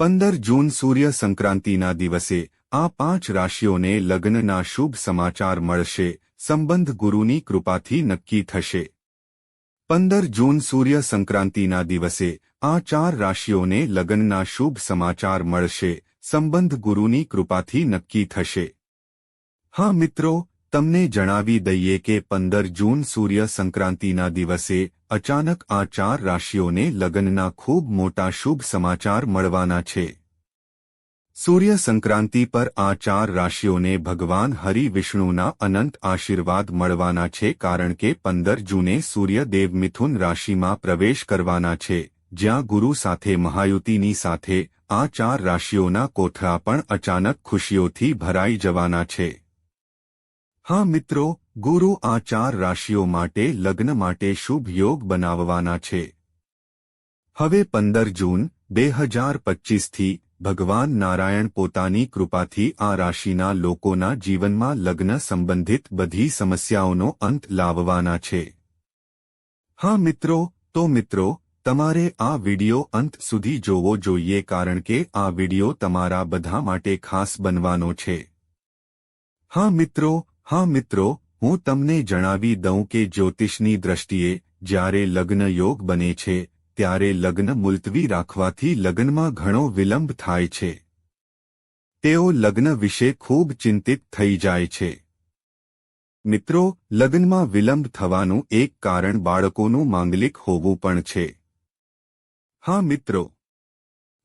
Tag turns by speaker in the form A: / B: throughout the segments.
A: પંદર જૂન સૂર્ય સંક્રાંતિના દિવસે આ પાંચ રાશિઓને લગ્નના શુભ સમાચાર મળશે, સંબંધ ગુરુની કૃપાથી નક્કી થશે. પંદર જૂન સૂર્ય સંક્રાંતિના દિવસે આ ચાર રાશિઓને લગ્નના શુભ સમાચાર મળશે, સંબંધ ગુરુની કૃપાથી નક્કી થશે. હા મિત્રો, તમને જણાવી દઈએ કે પંદર જૂન સૂર્ય સંક્રાંતિના દિવસે અચાનક આ ચાર રાશિઓને લગ્નના ખૂબ મોટા શુભ સમાચાર મળવાના છે. સૂર્ય સંક્રાંતિ પર આ ચાર રાશિઓને ભગવાન હરિ વિષ્ણુના અનંત આશીર્વાદ મળવાના છે કારણ કે પંદર જૂને સૂર્યદેવ મિથુન રાશિમાં પ્રવેશ કરવાના છે. જ્યાં ગુરુ સાથે મહાયુતિની સાથે આ ચાર રાશિઓના કોઠરા પણ અચાનક ખુશીઓથી ભરાઈ જવાના છે. હા મિત્રો ગુરુ આ ચાર રાશિઓ માટે લગ્ન માટે શુભ યોગ બનાવવાના છે. હવે પંદર જૂન બે હજાર પચ્ચીસથી ભગવાન નારાયણ પોતાની કૃપાથી આ રાશિના લોકોના જીવનમાં લગ્ન સંબંધિત બધી સમસ્યાઓનો અંત લાવવાના છે. હા મિત્રો, તો મિત્રો, તમારે આ વિડિયો અંત સુધી જોવો જોઈએ કારણ કે આ વિડિયો તમારા બધા માટે ખાસ બનવાનો છે. હા મિત્રો હા મિત્રો હું તમને જણાવી દઉં કે જ્યોતિષની દ્રષ્ટિએ જ્યારે લગ્ન યોગ બને છે, ત્યારે લગ્ન મુલતવી રાખવાથી લગ્નમાં ઘણો વિલંબ થાય છે. તેઓ લગ્ન વિશે ખૂબ ચિંતિત થઈ જાય છે. મિત્રો, લગ્નમાં વિલંબ થવાનું એક કારણ બાળકોનું માંગલિક હોવું પણ છે. હા, મિત્રો.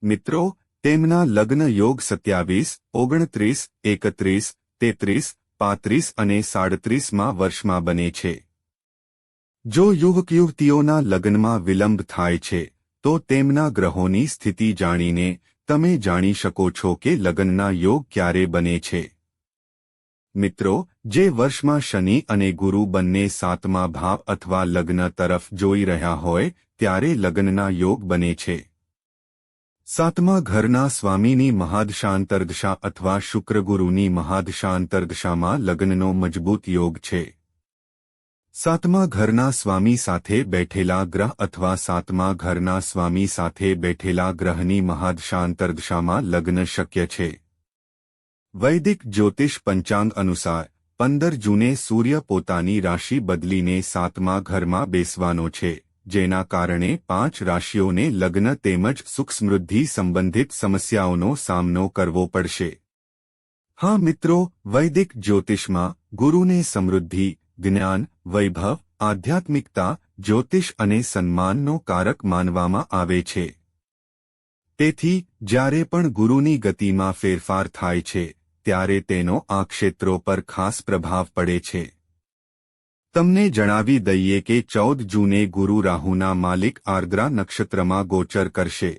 A: મિત્રો, તેમના લગ્ન યોગ સત્યાવીસ, ઓગણત્રીસ, એકત્રીસ, તેત્રીસ પાંત્રીસ અને સાડત્રીસમાં વર્ષમાં બને છે. જો યુવક યુવતીઓના લગ્નમાં વિલંબ થાય છે, તો તેમના ગ્રહોની સ્થિતિ જાણીને તમે જાણી શકો છો કે લગ્નના યોગ ક્યારે બને છે. મિત્રો, જે વર્ષમાં શનિ અને ગુરુ બંને સાતમા ભાવ અથવા લગ્ન તરફ જોઈ રહ્યા હોય, ત્યારે લગ્નના યોગ બને છે. સાતમા ઘરના સ્વામીની મહાદશાંતરદશા અથવા શુક્રગુરુની મહાદશાંતરદશામાં લગ્નનો મજબૂત યોગ છે. સાતમા ઘરના સ્વામી સાથે બેઠેલા ગ્રહ અથવા સાતમા ઘરના સ્વામી સાથે બેઠેલા ગ્રહની મહાદશાંતરદશામાં લગ્ન શક્ય છે. વૈદિક જ્યોતિષ પંચાંગ અનુસાર, પંદર જૂને સૂર્ય પોતાની રાશિ બદલીને સાતમા ઘરમાં બેસવાનો છે. જેના કારણે પાંચ રાશિઓને લગ્ન તેમજ સુખ સમૃદ્ધિ સંબંધિત સમસ્યાઓનો સામનો કરવો પડશે. હા મિત્રો, વૈદિક જ્યોતિષમાં ગુરુને સમૃદ્ધિ, જ્ઞાન, વૈભવ, આધ્યાત્મિકતા, જ્યોતિષ અને સન્માનનો કારક માનવામાં આવે છે. તેથી, જ્યારે પણ ગુરુની ગતિમાં ફેરફાર થાય છે, ત્યારે તેનો આ ક્ષેત્રો પર ખાસ પ્રભાવ પડે છે. તમને જણાવી દઈએ કે ચૌદ જૂને ગુરુ રાહુના માલિક આર્દ્રા નક્ષત્રમાં ગોચર કરશે.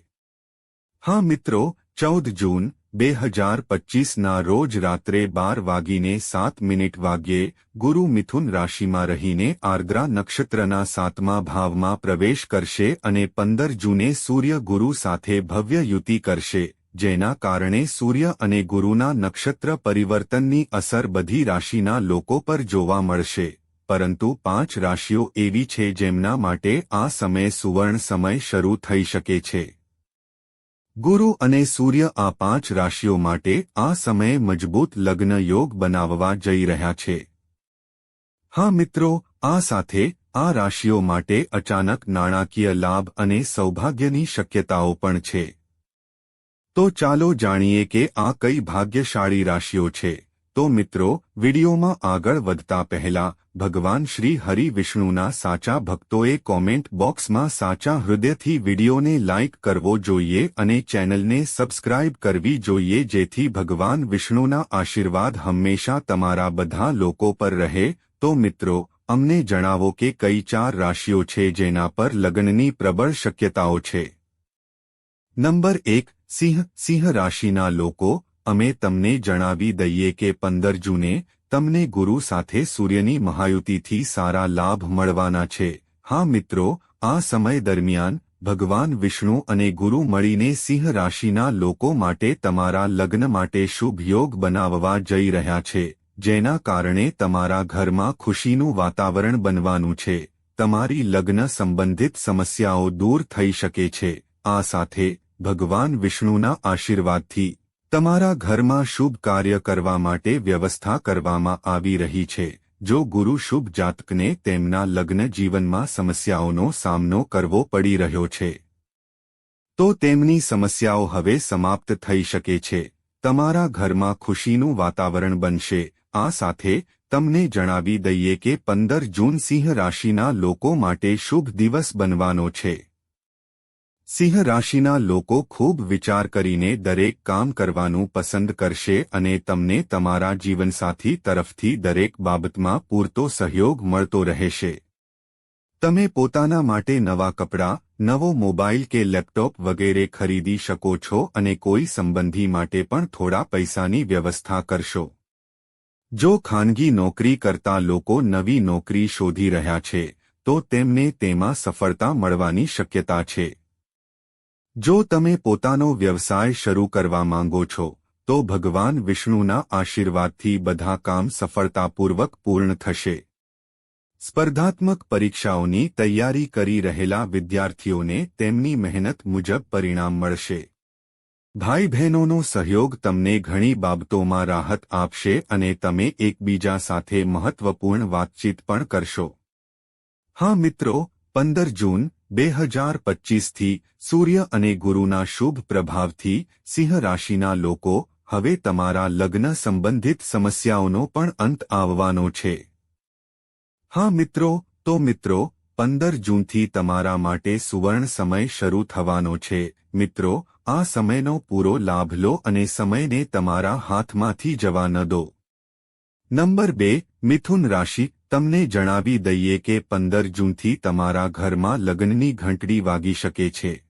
A: હા મિત્રો, ચૌદ જૂન, બે હજાર પચ્ચીસના રોજ રાત્રે બાર વાગીને સાત મિનિટ વાગ્યે ગુરુ મિથુન રાશિમાં રહીને આર્દ્રા નક્ષત્રના સાતમા ભાવમાં પ્રવેશ કરશે અને પંદર જૂને સૂર્ય ગુરુ સાથે ભવ્ય યુતિ કરશે, જેના કારણે સૂર્ય અને ગુરુના નક્ષત્ર પરિવર્તનની અસર બધી રાશિના લોકો પર જોવા મળશે. પરંતુ પાંચ રાશિઓ એવી છે જેમના માટે આ સમય સુવર્ણ સમય શરૂ થઈ શકે છે. ગુરુ અને સૂર્ય આ પાંચ રાશિઓ માટે આ સમયે મજબૂત લગ્ન યોગ બનાવવા જઈ રહ્યા છે. હા મિત્રો, આ સાથે આ રાશિઓ માટે અચાનક નાણાકીય લાભ અને સૌભાગ્યની શક્યતાઓ પણ છે. તો ચાલો જાણીએ કે આ કઈ ભાગ્યશાળી રાશિઓ છે. તો મિત્રો, વિડીયોમાં આગળ વધતા પહેલા, ભગવાન શ્રી હરિ વિષ્ણુના સાચા ભક્તોએ કોમેન્ટ બોક્સમાં સાચા હૃદયથી વિડીયોને લાઇક કરવો જોઈએ અને ચેનલને સબસ્ક્રાઇબ કરવી જોઈએ જેથી ભગવાન વિષ્ણુના આશીર્વાદ હંમેશા તમારા બધા લોકો પર રહે. તો મિત્રો, અમને જણાવો કે કઈ ચાર રાશિઓ છે જેના પર લગ્નની પ્રબળ શક્યતાઓ છે? નંબર એક, સિંહ સિંહ રાશિના લોકો અમે તમને જણાવી દઈએ કે પંદર જૂને તમને ગુરુ સાથે સૂર્યની મહાયુતિથી સારા લાભ મળવાના છે. હા મિત્રો, આ સમય દરમિયાન ભગવાન વિષ્ણુ અને ગુરુ મળીને સિંહ રાશિના લોકો માટે તમારા લગ્ન માટે શુભ યોગ બનાવવા જઈ રહ્યા છે, જેના કારણે તમારા ઘરમાં ખુશીનું વાતાવરણ બનવાનું છે. તમારી લગ્ન સંબંધિત સમસ્યાઓ દૂર થઈ શકે છે. આ સાથે ભગવાન વિષ્ણુના આશીર્વાદથી તમારા ઘરમાં શુભ કાર્ય કરવા માટે વ્યવસ્થા કરવામાં આવી રહી છે. જો ગુરુ શુભ જાતકને તેમના લગ્ન જીવનમાં સમસ્યાઓનો સામનો કરવો પડી રહ્યો છે, તો તેમની સમસ્યાઓ હવે સમાપ્ત થઈ શકે છે. તમારા ઘરમાં ખુશીનું વાતાવરણ બનશે. આ સાથે તમને જણાવી દઈએ કે પંદર જૂન સિંહ રાશિના લોકો માટે શુભ દિવસ બનવાનો છે. સિંહ રાશિના લોકો ખૂબ વિચાર કરીને દરેક કામ કરવાનું પસંદ કરશે અને તમને તમારા જીવનસાથી તરફથી દરેક બાબતમાં પૂરતો સહયોગ મળતો રહેશે. તમે પોતાના માટે નવા કપડાં, નવો મોબાઈલ કે લેપટોપ વગેરે ખરીદી શકો છો અને કોઈ સંબંધી માટે પણ થોડા પૈસાની વ્યવસ્થા કરશો. જો ખાનગી નોકરી કરતા લોકો નવી નોકરી શોધી રહ્યા છે, તો તેમને તેમાં સફળતા મળવાની શક્યતા છે. જો તમે પોતાનો વ્યવસાય શરૂ કરવા માંગો છો, તો ભગવાન વિષ્ણુના આશીર્વાદથી બધા કામ સફળતાપૂર્વક પૂર્ણ થશે. સ્પર્ધાત્મક પરીક્ષાઓની તૈયારી કરી રહેલા વિદ્યાર્થીઓને તેમની મહેનત મુજબ પરિણામ મળશે. ભાઈ બહેનોનો સહયોગ તમને ઘણી બાબતોમાં રાહત આપશે અને તમે એકબીજા સાથે મહત્વપૂર્ણ વાતચીત પણ કરશો. હા મિત્રો, પંદર જૂન બે હજાર પચ્ચીસથી સૂર્ય અને ગુરુના શુભ પ્રભાવથી સિંહ રાશિના લોકો હવે તમારા લગ્ન સંબંધિત સમસ્યાઓનો પણ અંત આવવાનો છે. હા મિત્રો, તો મિત્રો, પંદર જૂનથી તમારા માટે સુવર્ણ સમય શરૂ થવાનો છે. મિત્રો, આ સમયનો પૂરો લાભ લો અને સમયને તમારા હાથમાંથી જવા ન દો. નંબર બે, મિથુન રાશિ તમને જણાવી દઈએ કે પંદર જૂનથી તમારા ઘરમાં લગ્નની ઘંટડી વાગી શકે છે.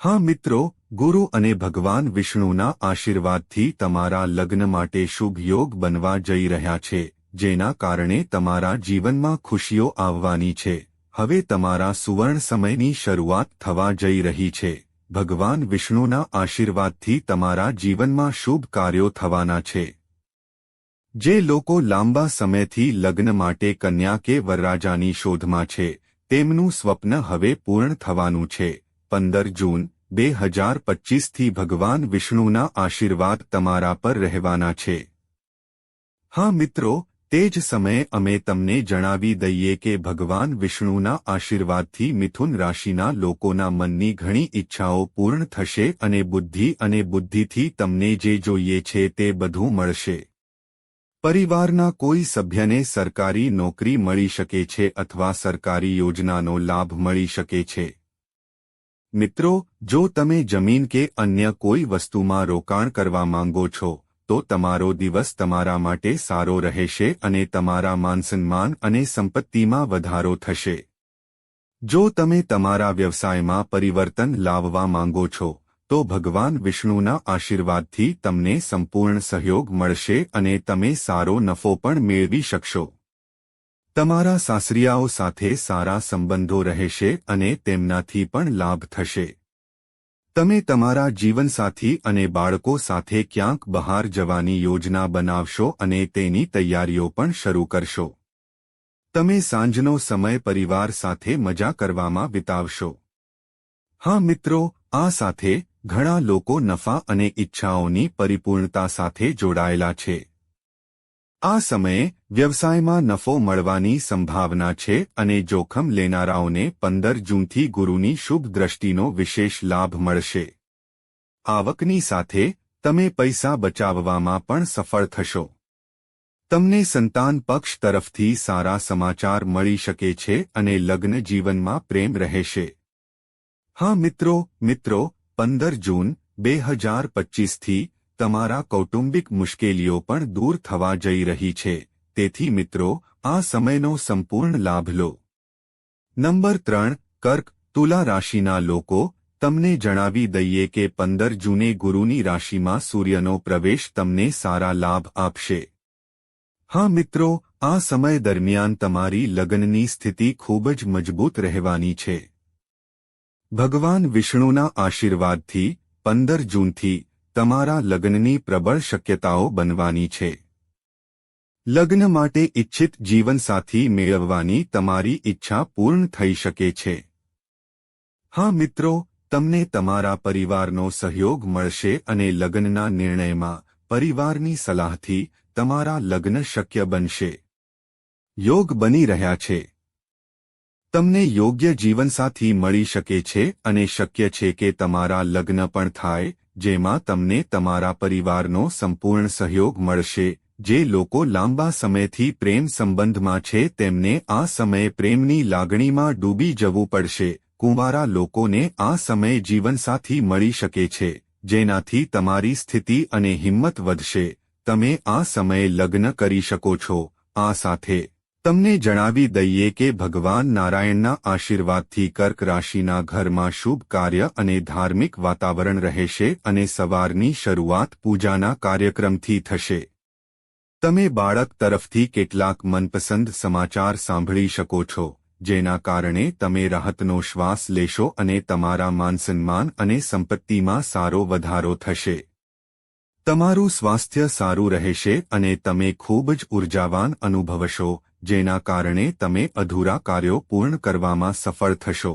A: હા મિત્રો, ગુરુ અને ભગવાન વિષ્ણુના આશીર્વાદથી તમારા લગ્ન માટે શુભ યોગ બનવા જઈ રહ્યા છે, જેના કારણે તમારા જીવનમાં ખુશીઓ આવવાની છે. હવે તમારા સુવર્ણ સમયની શરૂઆત થવા જઈ રહી છે. ભગવાન વિષ્ણુના આશીર્વાદથી તમારા જીવનમાં શુભ કાર્યો થવાના છે. જે લોકો લાંબા સમયથી લગ્ન માટે કન્યા કે વરરાજાની શોધમાં છે, તેમનું સ્વપ્ન હવે પૂર્ણ થવાનું છે. પંદર જૂન, બે હજાર પચ્ચીસથી ભગવાન વિષ્ણુના આશીર્વાદ તમારા પર રહેવાના છે. હા મિત્રો, તે જ સમયે અમે તમને જણાવી દઈએ કે ભગવાન વિષ્ણુના આશીર્વાદથી મિથુન રાશિના લોકોના મનની ઘણી ઈચ્છાઓ પૂર્ણ થશે અને બુદ્ધિ અને બુદ્ધિથી તમને જે જોઈએ છે તે બધું મળશે. પરિવારના કોઈ સભ્યને સરકારી નોકરી મળી શકે છે અથવા સરકારી યોજનાનો લાભ મળી શકે છે. મિત્રો, જો તમે જમીન કે અન્ય કોઈ વસ્તુમાં રોકાણ કરવા માંગો છો, તો તમારો દિવસ તમારા માટે સારો રહેશે અને તમારા માનસન્માન અને સંપત્તિમાં વધારો થશે. જો તમે તમારા વ્યવસાયમાં પરિવર્તન લાવવા માંગો છો તો ભગવાન વિષ્ણુના આશીર્વાદથી તમને સંપૂર્ણ સહયોગ મળશે અને તમે સારો નફો પણ મેળવી શકશો. તમારા સાસરિયાઓ સાથે સારા સંબંધો રહેશે અને તેમનાથી પણ લાભ થશે. તમે તમારા જીવનસાથી અને બાળકો સાથે ક્યાંક બહાર જવાની યોજના બનાવશો અને તેની તૈયારીઓ પણ શરૂ કરશો. તમે સાંજનો સમય પરિવાર સાથે મજા કરવામાં વિતાવશો. હા મિત્રો, આ સાથે ઘણા લોકો નફા અને ઈચ્છાઓની પરિપૂર્ણતા સાથે જોડાયેલા છે. આ સમયે વ્યવસાયમાં નફો મળવાની સંભાવના છે અને જોખમ લેનારાઓને પંદર જૂનથી ગુરુની શુભ દ્રષ્ટિનો વિશેષ લાભ મળશે. આવકની સાથે તમે પૈસા બચાવવામાં પણ સફળ થશો. તમને સંતાન પક્ષ તરફથી સારા સમાચાર મળી શકે છે અને લગ્ન જીવનમાં પ્રેમ રહેશે. હા મિત્રો મિત્રો પંદર જૂન, બે હજાર પચ્ચીસથી તમારા કૌટુંબિક મુશ્કેલીઓ પણ દૂર થવા જઈ રહી છે. તેથી મિત્રો, આ સમયનો સંપૂર્ણ લાભ લો. નંબર ત્રણ, કર્ક, તુલા રાશિના લોકો, તમને જણાવી દઈએ કે પંદર જૂને ગુરુની રાશિમાં સૂર્યનો પ્રવેશ તમને સારા લાભ આપશે. હા મિત્રો, આ સમય દરમિયાન તમારી લગ્નની સ્થિતિ ખૂબ જ મજબૂત રહેવાની છે. ભગવાન વિષ્ણુના આશીર્વાદથી પંદર જૂનથી તમારા લગ્નની પ્રબળ શક્યતાઓ બનવાની છે. લગ્ન માટે ઇચ્છિત જીવનસાથી મેળવવાની તમારી ઈચ્છા પૂર્ણ થઈ શકે છે. હા મિત્રો, તમને તમારા પરિવારનો સહયોગ મળશે અને લગ્નના નિર્ણયમાં પરિવારની સલાહથી તમારા લગ્ન શક્ય બનશે. યોગ બની રહ્યા છે. તમને યોગ્ય જીવનસાથી મળી શકે છે અને શક્ય છે કે તમારા લગ્ન પણ થાય, જેમાં તમને તમારા પરિવારનો સંપૂર્ણ સહયોગ મળશે. જે લોકો લાંબા સમયથી પ્રેમ સંબંધમાં છે, તેમને આ સમયે પ્રેમની લાગણીમાં ડૂબી જવું પડશે. કુંવારા લોકોને આ સમયે જીવનસાથી મળી શકે છે, જેનાથી તમારી સ્થિતિ અને હિંમત વધશે. તમે આ સમયે લગ્ન કરી શકો છો. આ સાથે તમને જણાવી દઈએ કે ભગવાન નારાયણના આશીર્વાદથી કર્ક રાશિના ઘરમાં શુભ કાર્ય અને ધાર્મિક વાતાવરણ રહેશે અને સવારની શરૂઆત પૂજાના કાર્યક્રમથી થશે. તમે બાળક તરફથી કેટલાક મનપસંદ સમાચાર સાંભળી શકો છો, જેના કારણે તમે રાહતનો શ્વાસ લેશો અને તમારા માનસન્માન અને સંપત્તિમાં સારો વધારો થશે. તમારું સ્વાસ્થ્ય સારું રહેશે અને તમે ખૂબ જ ઉર્જાવાન અનુભવશો જેના કારણે તમે અધૂરા કાર્યો પૂર્ણ કરવામાં સફળ થશો.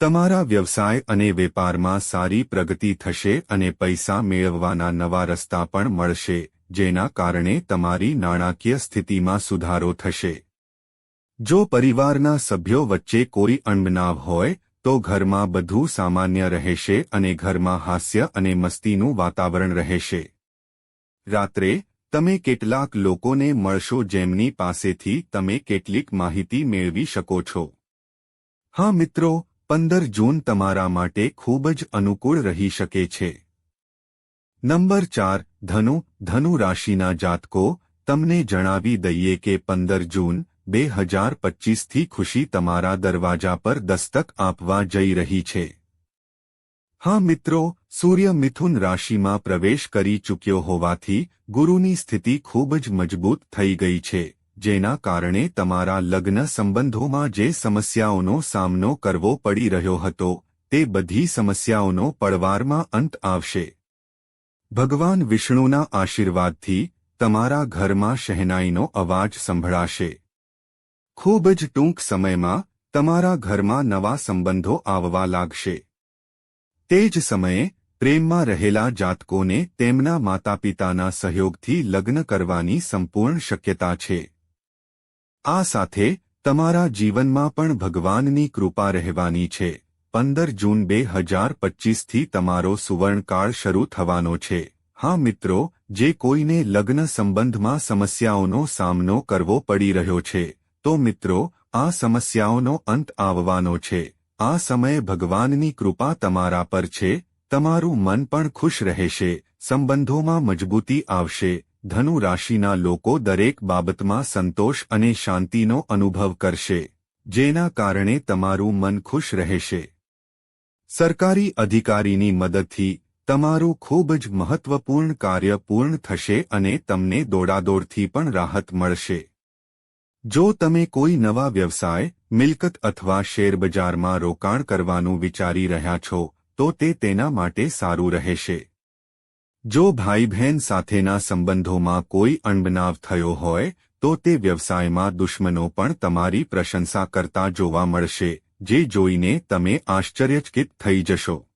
A: તમારા વ્યવસાય અને વેપારમાં સારી પ્રગતિ થશે અને પૈસા મેળવવાના નવા રસ્તા પણ મળશે, જેના કારણે તમારી નાણાકીય સ્થિતિમાં સુધારો થશે. જો પરિવારના સભ્યો વચ્ચે કોઈ અણબનાવ હોય, તો ઘરમાં બધું સામાન્ય રહેશે અને ઘરમાં હાસ્ય અને મસ્તીનું વાતાવરણ રહેશે. રાત્રે તમે કેટલાક લોકોને મળશો જેમની પાસેથી તમે કેટલીક માહિતી મેળવી શકો છો. હા મિત્રો, પંદર જૂન તમારા માટે ખૂબ જ અનુકૂળ રહી શકે છે. નંબર ચાર, ધનુ ધનુ રાશિના જાતકો, તમને જણાવી દઈએ કે પંદર જૂન, બે હજાર પચ્ચીસથી ખુશી તમારા દરવાજા પર દસ્તક આપવા જઈ રહી છે. હા મિત્રો સૂર્ય મિથુન રાશિમાં પ્રવેશ કરી ચૂક્યો હોવાથી ગુરુની સ્થિતિ ખૂબ જ મજબૂત થઈ ગઈ છે, જેના કારણે તમારા લગ્ન સંબંધોમાં જે સમસ્યાઓનો સામનો કરવો પડી રહ્યો હતો, તે બધી સમસ્યાઓનો પડવારમાં અંત આવશે. ભગવાન વિષ્ણુના આશીર્વાદથી તમારા ઘરમાં શહેનાઈનો અવાજ સંભળાશે. ખૂબ જ ટૂંક સમયમાં તમારા ઘરમાં નવા સંબંધો આવવા લાગશે. તે જ સમયે પ્રેમમાં રહેલા જાતકોને તેમના માતાપિતાના સહયોગથી લગ્ન કરવાની સંપૂર્ણ શક્યતા છે. આ સાથે, તમારા જીવનમાં પણ ભગવાનની કૃપા રહેવાની છે. પંદર જૂન બે હજાર પચ્ચીસથી તમારો સુવર્ણકાળ શરૂ થવાનો છે. હા મિત્રો, જે કોઈને લગ્ન સંબંધમાં સમસ્યાઓનો સામનો કરવો પડી રહ્યો છે, તો મિત્રો, આ સમસ્યાઓનો અંત આવવાનો છે. આ સમયે ભગવાનની કૃપા તમારા પર છે તમારું મન પણ ખુશ રહેશે, સંબંધોમાં મજબૂતી આવશે, ધનુ રાશિના લોકો દરેક બાબતમાં સંતોષ અને શાંતિનો અનુભવ કરશે, જેના કારણે તમારું મન ખુશ રહેશે. સરકારી અધિકારીની મદદથી તમારું ખૂબ જ મહત્વપૂર્ણ કાર્ય પૂર્ણ થશે અને તમને દોડાદોડથી પણ રાહત મળશે. જો તમે કોઈ નવા વ્યવસાય, મિલકત અથવા શેરબજારમાં રોકાણ કરવાનું વિચારી રહ્યા છો તો તે તેના માટે સારું રહેશે. જો ભાઈ બહેન સાથેના સંબંધોમાં કોઈ અણબનાવ થયો હોય, તો તે વ્યવસાયમાં દુશ્મનો પણ તમારી પ્રશંસા કરતા જોવા મળશે, જે જોઈને તમે આશ્ચર્યચકિત થઈ જશો.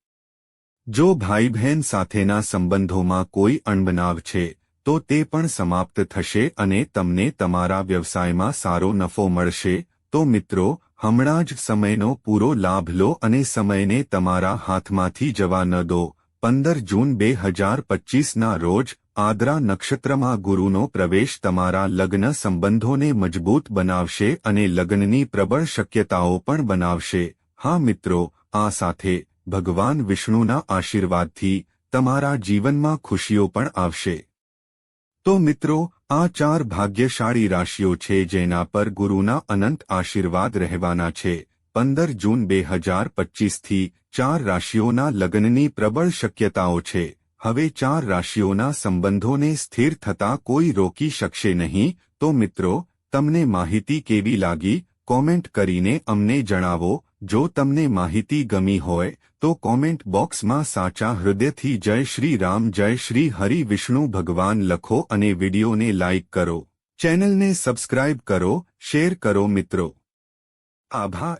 A: જો ભાઈ બહેન સાથેના સંબંધોમાં કોઈ અણબનાવ છે, તો તે પણ સમાપ્ત થશે અને તમને તમારા વ્યવસાયમાં સારો નફો મળશે. તો મિત્રો હમણાં જ સમયનો પૂરો લાભ લો અને સમયને તમારા હાથમાંથી જવા ન દો. પંદર જૂન બે હજાર પચ્ચીસના રોજ આદરા નક્ષત્રમાં ગુરુનો પ્રવેશ તમારા લગ્ન સંબંધોને મજબૂત બનાવશે અને લગ્નની પ્રબળ શક્યતાઓ પણ બનાવશે. હા મિત્રો, આ સાથે ભગવાન વિષ્ણુના આશીર્વાદથી તમારા જીવનમાં ખુશીઓ પણ આવશે. તો મિત્રો આ ચાર ભાગ્યશાળી રાશિઓ છે જેના પર ગુરુના અનંત આશીર્વાદ રહેવાના છે. પંદર જૂન બે હજાર પચ્ચીસથી ચાર રાશિઓના લગ્નની પ્રબળ શક્યતાઓ છે. હવે ચાર રાશિઓના સંબંધોને સ્થિર થતા કોઈ રોકી શકશે નહીં. તો મિત્રો, તમને માહિતી કેવી લાગી? કોમેન્ટ કરીને અમને જણાવો. જો તમને માહિતી ગમી હોય, તો કોમેન્ટ બોક્સમાં સાચા હૃદયથી જય શ્રી રામ, જય શ્રી હરિ વિષ્ણુ ભગવાન લખો અને વિડીયોને લાઇક કરો. ચેનલને સબસ્ક્રાઇબ કરો, શેર કરો મિત્રો. આભાર.